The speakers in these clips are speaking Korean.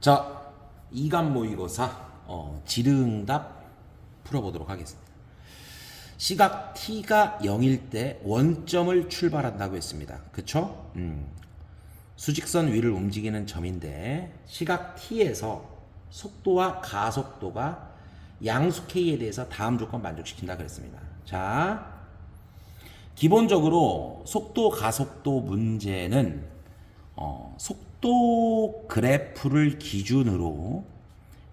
자, 이간 모의고사 어, 지름답 풀어보도록 하겠습니다. 시각 t가 0일 때 원점을 출발한다고 했습니다. 그쵸? 음. 수직선 위를 움직이는 점인데 시각 t에서 속도와 가속도가 양수 k에 대해서 다음 조건 만족시킨다 그랬습니다. 자, 기본적으로 속도 가속도 문제는 어, 속 도 그래프를 기준으로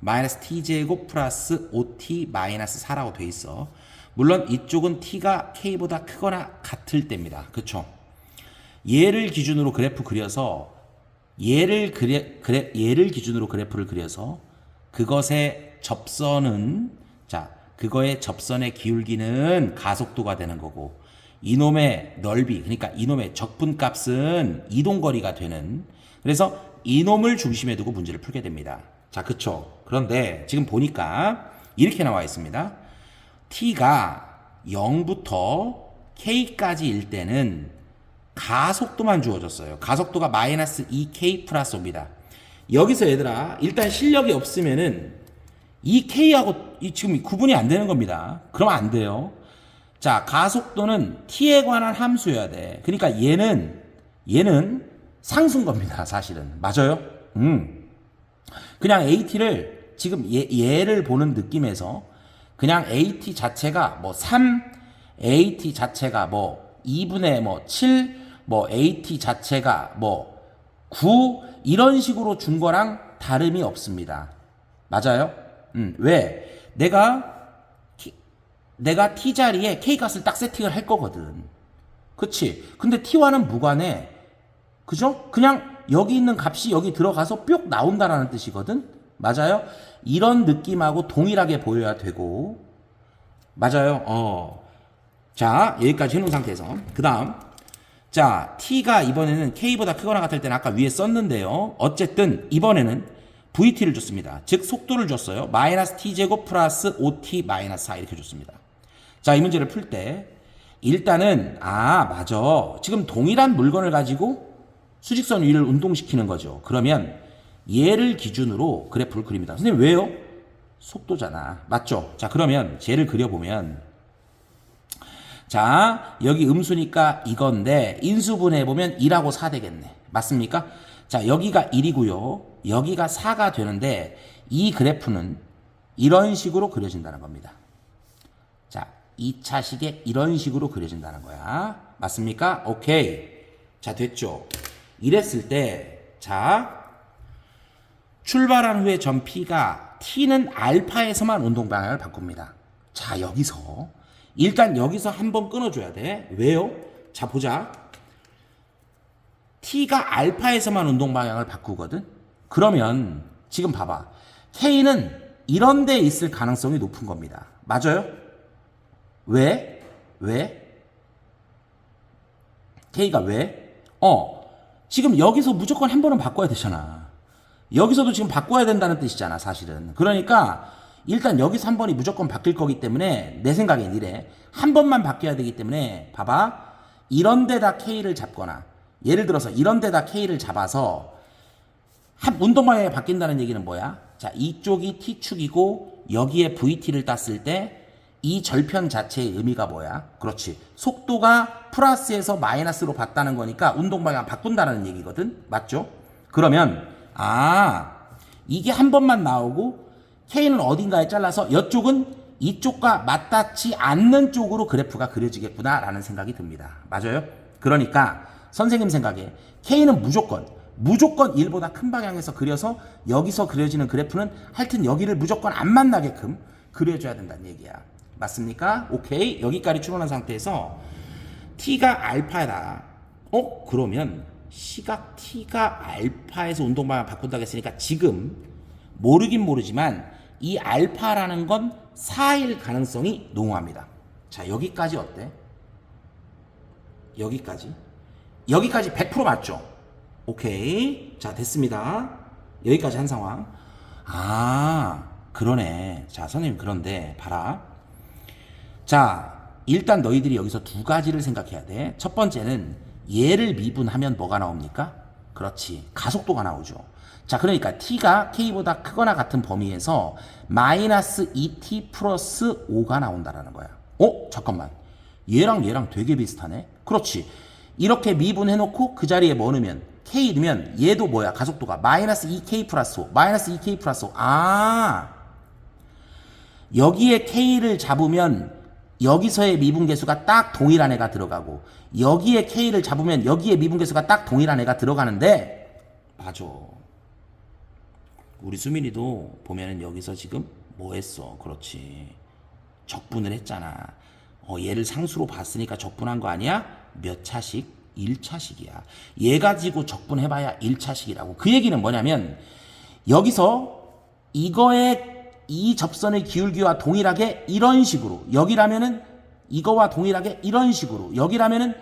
마이너스 t제곱 플러스 5t 마이너스 4라고 돼 있어. 물론 이쪽은 t가 k보다 크거나 같을 때입니다. 그쵸? 얘를 기준으로 그래프 그려서 얘를 그래, 그래 얘를 기준으로 그래프를 그려서 그것의 접선은 자 그거의 접선의 기울기는 가속도가 되는 거고 이놈의 넓이 그러니까 이놈의 적분값은 이동거리가 되는 그래서 이놈을 중심에 두고 문제를 풀게 됩니다. 자 그쵸 그런데 지금 보니까 이렇게 나와 있습니다. t가 0부터 k까지일 때는 가속도만 주어졌어요. 가속도가 마이너스 2k 플러스 5입니다. 여기서 얘들아 일단 실력이 없으면은 이 k하고 이 지금 구분이 안 되는 겁니다. 그러면 안 돼요. 자 가속도는 t에 관한 함수여야 돼. 그러니까 얘는 얘는 상수인 겁니다. 사실은 맞아요. 음 그냥 at를 지금 얘, 얘를 보는 느낌에서 그냥 at 자체가 뭐 3, at 자체가 뭐 2분의 뭐 7, 뭐 at 자체가 뭐 9 이런 식으로 준 거랑 다름이 없습니다. 맞아요? 음, 왜? 내가 T- 내가 t 자리에 k 값을 딱 세팅을 할 거거든. 그치? 근데 t와는 무관해. 그죠? 그냥 여기 있는 값이 여기 들어가서 뿅 나온다라는 뜻이거든. 맞아요? 이런 느낌하고 동일하게 보여야 되고 맞아요. 어. 자, 여기까지 해 놓은 상태에서 그다음 자, t가 이번에는 k보다 크거나 같을 때는 아까 위에 썼는데요. 어쨌든 이번에는 vt를 줬습니다. 즉 속도를 줬어요. 마이너스 t제곱 플러스 5t 마이너스 4 이렇게 줬습니다. 자, 이 문제를 풀 때 일단은 아, 맞아. 지금 동일한 물건을 가지고 수직선 위를 운동시키는 거죠. 그러면 얘를 기준으로 그래프를 그립니다. 선생님 왜요? 속도잖아. 맞죠? 자, 그러면 쟤를 그려보면 자, 여기 음수니까 이건데 인수분해 보면 2하고 4 되겠네. 맞습니까? 자, 여기가 1이고요. 여기가 4가 되는데 이 그래프는 이런 식으로 그려진다는 겁니다. 자, 2차식에 이런 식으로 그려진다는 거야. 맞습니까? 오케이. 자, 됐죠? 이랬을 때, 자, 출발한 후에 점 P가 T는 알파에서만 운동 방향을 바꿉니다. 자, 여기서 일단 여기서 한번 끊어줘야 돼. 왜요? 자, 보자. T가 알파에서만 운동 방향을 바꾸거든. 그러면 지금 봐봐. K는 이런 데 있을 가능성이 높은 겁니다. 맞아요? 왜? 왜? K가 왜? 어, 지금 여기서 무조건 한 번은 바꿔야 되잖아. 여기서도 지금 바꿔야 된다는 뜻이잖아, 사실은. 그러니까 일단 여기서 한 번이 무조건 바뀔 거기 때문에 내 생각엔 이래. 한 번만 바뀌어야 되기 때문에 봐봐. 이런 데다 K를 잡거나 예를 들어서 이런 데다 K를 잡아서 한 운동 방향이 바뀐다는 얘기는 뭐야? 자, 이쪽이 T축이고 여기에 VT를 땄을 때 이 절편 자체의 의미가 뭐야? 그렇지. 속도가 플러스에서 마이너스로 봤다는 거니까 운동 방향 바꾼다는 얘기거든. 맞죠? 그러면 아, 이게 한 번만 나오고 K는 어딘가에 잘라서 이쪽은 이쪽과 맞닿지 않는 쪽으로 그래프가 그려지겠구나라는 생각이 듭니다. 맞아요? 그러니까 선생님 생각에 K는 무조건 무조건 1보다 큰 방향에서 그려서 여기서 그려지는 그래프는 하여튼 여기를 무조건 안 만나게끔 그려줘야 된다는 얘기야. 맞습니까? 오케이. 여기까지 추론한 상태에서 T가 알파다. 어? 그러면 시각 T가 알파에서 운동 방향 바꾼다고 했으니까 지금 모르긴 모르지만 이 알파라는 건 4일 가능성이 농후합니다. 자, 여기까지 어때? 여기까지. 여기까지 100% 맞죠? 오케이. 자, 됐습니다. 여기까지 한 상황. 아, 그러네. 자, 선생님, 그런데, 봐라. 자, 일단 너희들이 여기서 두 가지를 생각해야 돼. 첫 번째는 얘를 미분하면 뭐가 나옵니까? 그렇지. 가속도가 나오죠. 자, 그러니까 t가 k보다 크거나 같은 범위에서 마이너스 2t 플러스 5가 나온다라는 거야. 어? 잠깐만. 얘랑 얘랑 되게 비슷하네. 그렇지. 이렇게 미분해놓고 그 자리에 뭐 넣으면 k 넣으면 얘도 뭐야? 가속도가 마이너스 2k 플러스 5. 마이너스 2k 플러스 5. 아. 여기에 k를 잡으면 여기서의 미분계수가 딱 동일한 애가 들어가고 여기에 k를 잡으면 여기에 미분계수가 딱 동일한 애가 들어가는데 맞아. 우리 수민이도 보면은 여기서 지금 뭐 했어? 그렇지. 적분을 했잖아. 어, 얘를 상수로 봤으니까 적분한 거 아니야? 몇 차식? 1차식이야. 얘 가지고 적분해봐야 1차식이라고. 그 얘기는 뭐냐면 여기서 이거의 이 접선의 기울기와 동일하게 이런 식으로 여기라면은 이거와 동일하게 이런 식으로 여기라면은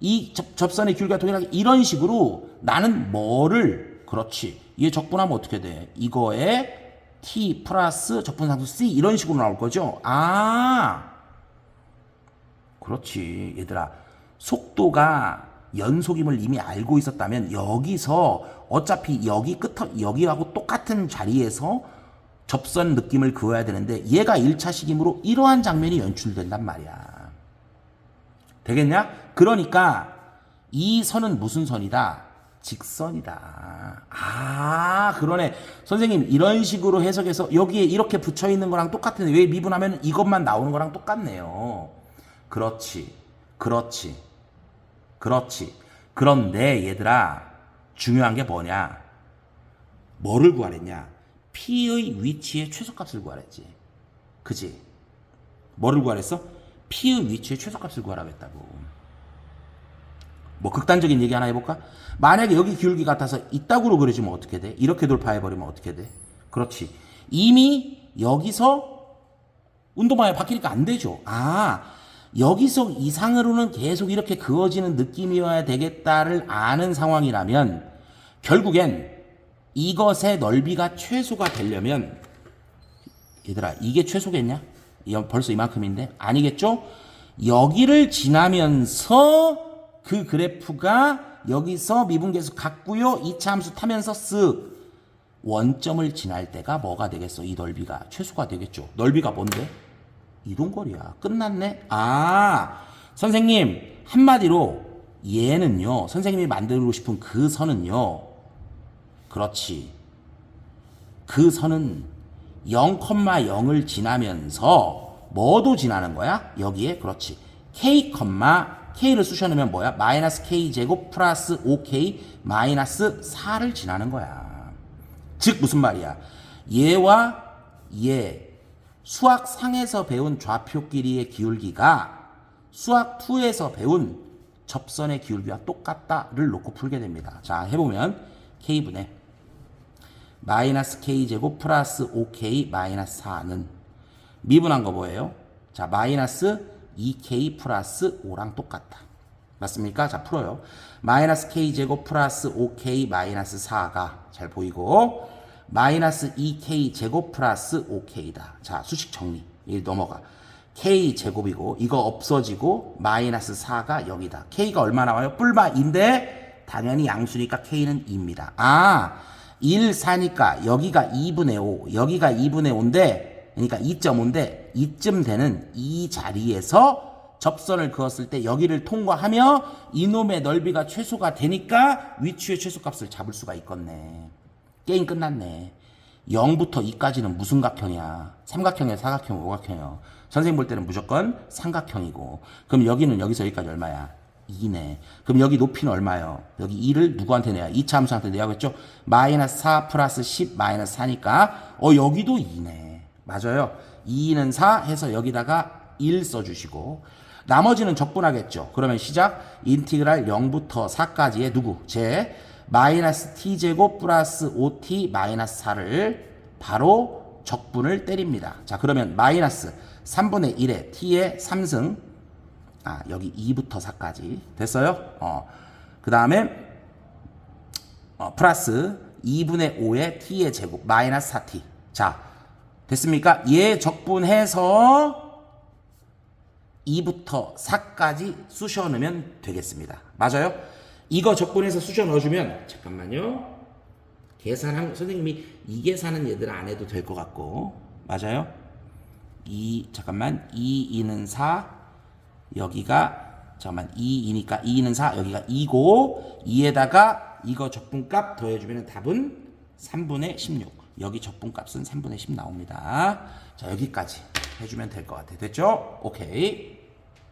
이 접, 접선의 기울기와 동일하게 이런 식으로 나는 뭐를 그렇지. 얘 적분하면 어떻게 돼? 이거에 t 플러스 적분상수 c 이런 식으로 나올 거죠? 아 그렇지. 얘들아 속도가 연속임을 이미 알고 있었다면 여기서 어차피 여기 끝 여기하고 똑같은 자리에서 접선 느낌을 그어야 되는데 얘가 1차식이므로 이러한 장면이 연출된단 말이야. 되겠냐? 그러니까 이 선은 무슨 선이다? 직선이다. 아, 그러네. 선생님, 이런 식으로 해석해서 여기에 이렇게 붙여 있는 거랑 똑같은데 왜 미분하면 이것만 나오는 거랑 똑같네요. 그렇지. 그렇지. 그렇지. 그런데 얘들아, 중요한 게 뭐냐? 뭐를 구하랬냐? P의 위치의 최소값을 구하랬지. 그지? 뭐를 구하랬어? P의 위치의 최소값을 구하라고 했다고. 뭐 극단적인 얘기 하나 해볼까? 만약에 여기 기울기 같아서 이따구로 그려지면 어떻게 돼? 이렇게 돌파해버리면 어떻게 돼? 그렇지. 이미 여기서 운동방에 바뀌니까 안 되죠. 아, 여기서 이상으로는 계속 이렇게 그어지는 느낌이어야 되겠다를 아는 상황이라면 결국엔 이것의 넓이가 최소가 되려면 얘들아 이게 최소겠냐? 이- 벌써 이만큼인데 아니겠죠? 여기를 지나면서 그 그래프가 여기서 미분계수 같고요. 이차 함수 타면서 쓱 원점을 지날 때가 뭐가 되겠어? 이 넓이가 최소가 되겠죠. 넓이가 뭔데? 이동거리야. 끝났네. 아, 선생님 한마디로 얘는요. 선생님이 만들고 싶은 그 선은요. 그렇지. 그 선은 0,0을 지나면서 뭐도 지나는 거야? 여기에 그렇지. k, k를 쑤셔넣으면 뭐야? 마이너스 k 제곱 플러스 5k 마이너스 4를 지나는 거야. 즉 무슨 말이야? 얘와 얘 수학 상에서 배운 좌표 길이의 기울기가 수학 2에서 배운 접선의 기울기와 똑같다를 놓고 풀게 됩니다. 자, 해보면 k분의 마이너스 k제곱 플러스 5k 마이너스 4는 미분한 거 뭐예요? 자, 마이너스 2k 플러스 5랑 똑같다. 맞습니까? 자, 풀어요. 마이너스 k제곱 플러스 5k 마이너스 4가 잘 보이고 마이너스 2k 제곱 플러스 5k다. 자, 수식 정리. 이 넘어가. k 제곱이고 이거 없어지고 마이너스 4가 여기다. k가 얼마 나와요? 뿔마 인데 당연히 양수니까 k는 2입니다. 아, 1, 4니까 여기가 2분의 5, 여기가 2분의 5인데 그러니까 2.5인데 이쯤 되는 이 자리에서 접선을 그었을 때 여기를 통과하며 이놈의 넓이가 최소가 되니까 위치의 최소값을 잡을 수가 있겠네. 게임 끝났네. 0부터 2까지는 무슨 각형이야? 삼각형이야, 사각형, 오각형이야. 선생님 볼 때는 무조건 삼각형이고. 그럼 여기는 여기서 여기까지 얼마야? 2네. 그럼 여기 높이는 얼마요? 여기 2를 누구한테 내야? 2차 함수한테 내야겠죠? 마이너스 4 플러스 10 마이너스 4니까 어 여기도 2네. 맞아요. 2는 4 해서 여기다가 1 써주시고 나머지는 적분하겠죠. 그러면 시작 인티그랄 0부터 4까지의 누구? 제 마이너스 t제곱 플러스 5t 마이너스 4를 바로 적분을 때립니다. 자 그러면 마이너스 3분의 1에 t의 3승 아 여기 2부터 4까지 됐어요? 어. 그 다음에 어, 플러스 2분의 5의 t의 제곱 마이너스 4t 자 됐습니까? 얘 적분해서 2부터 4까지 쑤셔 넣으면 되겠습니다. 맞아요? 이거 적분해서 수저 넣어주면 잠깐만요. 계산한 선생님이 이 계산은 얘들 안 해도 될 것 같고 맞아요? 이 잠깐만 2 2는 4 여기가 잠깐만 2 2니까 2는 4 여기가 2고 2에다가 이거 적분값 더해주면 답은 3분의 16 여기 적분값은 3분의 10 나옵니다. 자 여기까지 해주면 될 것 같아요 됐죠? 오케이